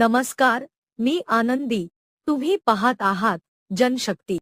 नमस्कार मी आनंदी. तुम्ही पाहत आहात जनशक्ती.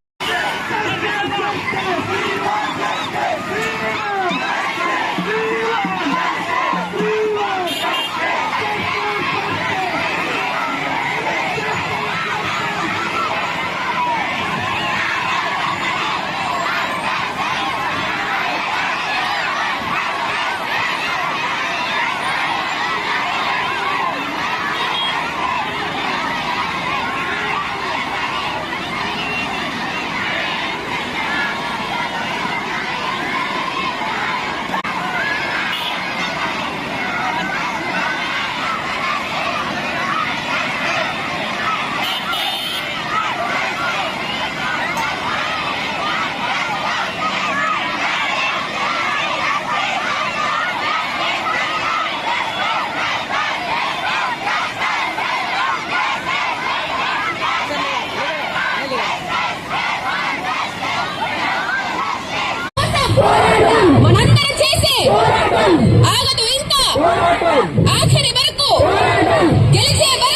మనందరం చేసే ఆగదు ఇంకా ఆఖరి వరకు గెలిచే వరకు